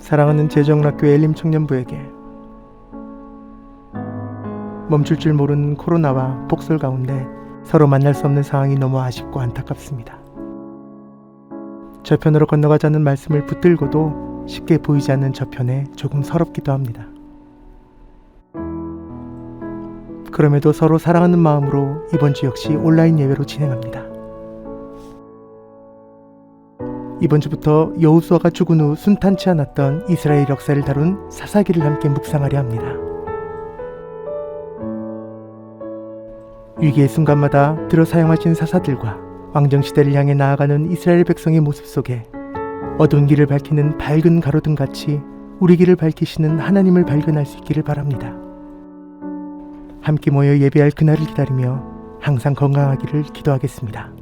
사랑하는 재정락교 엘림 청년부에게 멈출 줄 모르는 코로나와 폭설 가운데 서로 만날 수 없는 상황이 너무 아쉽고 안타깝습니다. 저편으로 건너가자는 말씀을 붙들고도 쉽게 보이지 않는 저편에 조금 서럽기도 합니다. 그럼에도 서로 사랑하는 마음으로 이번 주 역시 온라인 예배로 진행합니다. 이번 주부터 여우수아가 죽은 후 순탄치 않았던 이스라엘 역사를 다룬 사사기를 함께 묵상하려 합니다. 위기의 순간마다 들어 사용하신 사사들과 왕정 시대를 향해 나아가는 이스라엘 백성의 모습 속에 어두운 길을 밝히는 밝은 가로등 같이 우리 길을 밝히시는 하나님을 발견할 수 있기를 바랍니다. 함께 모여 예배할 그날을 기다리며 항상 건강하기를 기도하겠습니다.